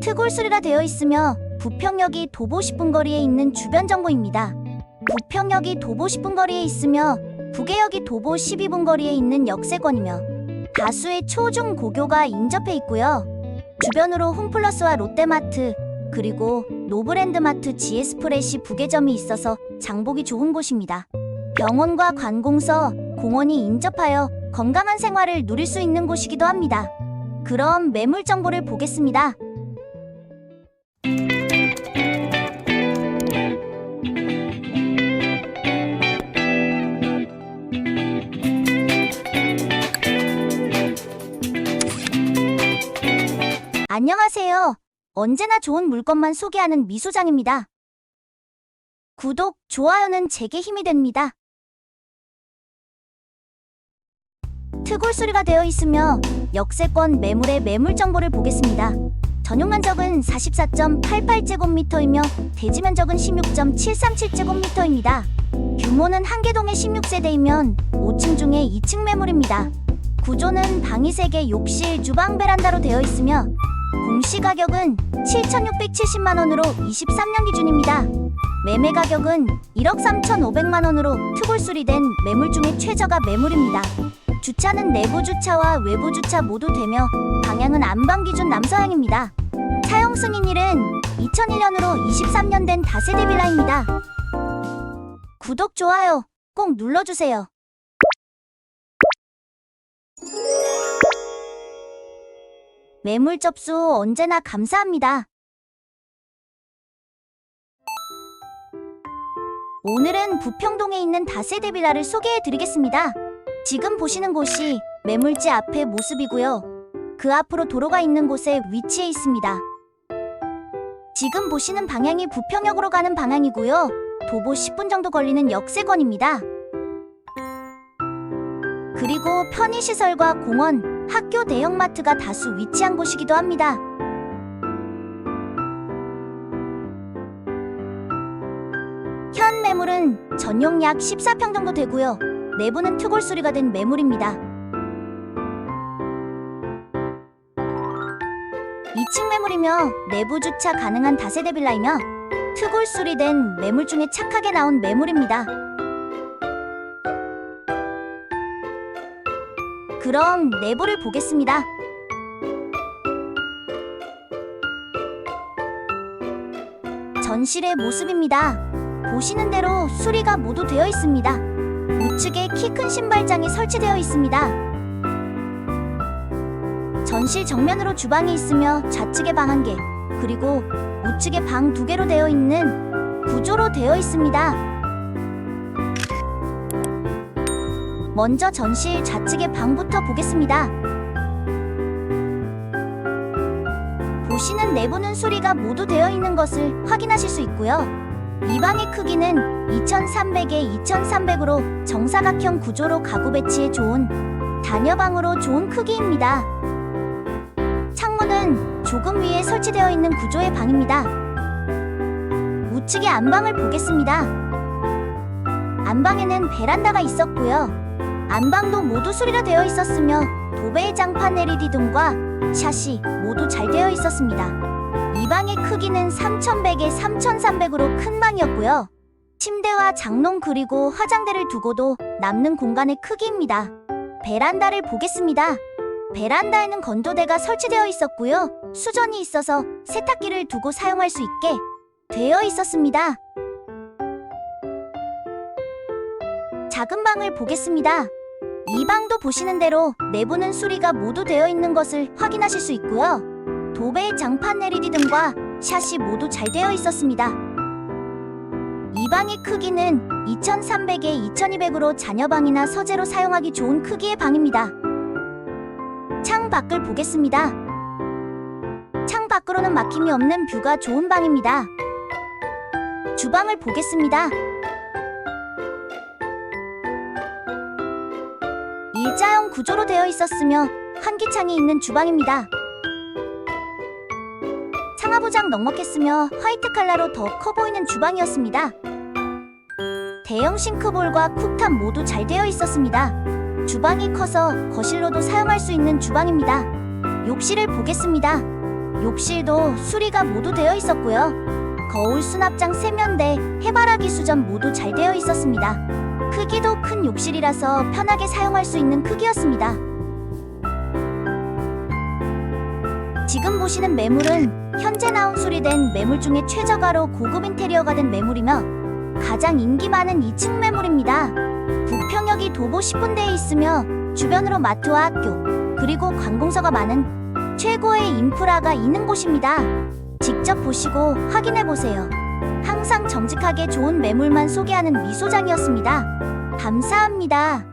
트골수리라 되어 있으며 부평역이 도보 10분 거리에 있는 주변 정보입니다. 부평역이 도보 10분 거리에 있으며 부계역이 도보 12분 거리에 있는 역세권이며 다수의 초중 고교가 인접해 있고요. 주변으로 홈플러스와 롯데마트 그리고 노브랜드마트 GS프레시 부계점이 있어서 장보기 좋은 곳입니다. 병원과 관공서, 공원이 인접하여 건강한 생활을 누릴 수 있는 곳이기도 합니다. 그럼 매물 정보를 보겠습니다. 안녕하세요. 언제나 좋은 물건만 소개하는 미소장입니다. 구독, 좋아요는 제게 힘이 됩니다. 트골 수리가 되어 있으며 역세권 매물의 매물 정보를 보겠습니다. 전용 면적은 44.88제곱미터이며 대지 면적은 16.737제곱미터입니다. 규모는 한개동의 16세대이면 5층 중에 2층 매물입니다. 구조는 방이 3개, 욕실, 주방, 베란다로 되어 있으며 공시 가격은 7,670만 원으로 23년 기준입니다. 매매 가격은 1억 3,500만 원으로 트골 수리된 매물 중에 최저가 매물입니다. 주차는 내부 주차와 외부 주차 모두 되며 방향은 안방 기준 남서향입니다. 사용 승인일은 2001년으로 23년 된 다세대 빌라입니다. 구독 좋아요 꼭 눌러주세요. 매물 접수 언제나 감사합니다. 오늘은 부평동에 있는 다세대 빌라를 소개해 드리겠습니다. 지금 보시는 곳이 매물지 앞의 모습이고요. 그 앞으로 도로가 있는 곳에 위치해 있습니다. 지금 보시는 방향이 부평역으로 가는 방향이고요. 도보 10분 정도 걸리는 역세권입니다. 그리고 편의시설과 공원, 학교 대형마트가 다수 위치한 곳이기도 합니다. 현 매물은 전용 약 14평 정도 되고요. 내부는 트골 수리가 된 매물입니다. 2층 매물이며 내부 주차 가능한 다세대 빌라이며 트골 수리된 매물 중에 착하게 나온 매물입니다. 그럼 내부를 보겠습니다. 전실의 모습입니다. 보시는 대로 수리가 모두 되어 있습니다. 우측에 키 큰 신발장이 설치되어 있습니다. 전실 정면으로 주방이 있으며 좌측에 방 한 개, 그리고 우측에 방 두 개로 되어 있는 구조로 되어 있습니다. 먼저 전실 좌측의 방부터 보겠습니다. 보시는 내부는 수리가 모두 되어 있는 것을 확인하실 수 있고요. 이 방의 크기는 2300에 2300으로 정사각형 구조로 가구 배치에 좋은 단여방으로 좋은 크기입니다. 창문은 조금 위에 설치되어 있는 구조의 방입니다. 우측의 안방을 보겠습니다. 안방에는 베란다가 있었고요. 안방도 모두 수리가 되어 있었으며 도배의 장판 LED 등과 샷이 모두 잘 되어 있었습니다. 이 방의 크기는 3100에 3300으로 큰 방이었고요. 침대와 장롱 그리고 화장대를 두고도 남는 공간의 크기입니다. 베란다를 보겠습니다. 베란다에는 건조대가 설치되어 있었고요. 수전이 있어서 세탁기를 두고 사용할 수 있게 되어 있었습니다. 작은 방을 보겠습니다. 이 방도 보시는 대로 내부는 수리가 모두 되어 있는 것을 확인하실 수 있고요. 도배의 장판 LED 등과 샷이 모두 잘 되어 있었습니다. 이 방의 크기는 2300에 2200으로 자녀방이나 서재로 사용하기 좋은 크기의 방입니다. 창 밖을 보겠습니다. 창 밖으로는 막힘이 없는 뷰가 좋은 방입니다. 주방을 보겠습니다. 구조로 되어 있었으며 환기창이 있는 주방입니다. 창하부장 넉넉했으며 화이트 칼라로 더 커 보이는 주방이었습니다. 대형 싱크볼과 쿡탑 모두 잘 되어 있었습니다. 주방이 커서 거실로도 사용할 수 있는 주방입니다. 욕실을 보겠습니다. 욕실도 수리가 모두 되어 있었고요. 거울 수납장 세면대, 해바라기 수전 모두 잘 되어 있었습니다. 크기도 큰 욕실이라서 편하게 사용할 수 있는 크기였습니다. 지금 보시는 매물은 현재 나온 수리된 매물 중에 최저가로 고급 인테리어가 된 매물이며 가장 인기 많은 2층 매물입니다. 부평역이 도보 10분대에 있으며 주변으로 마트와 학교 그리고 관공서가 많은 최고의 인프라가 있는 곳입니다. 직접 보시고 확인해 보세요. 항상 정직하게 좋은 매물만 소개하는 미소장이었습니다. 감사합니다.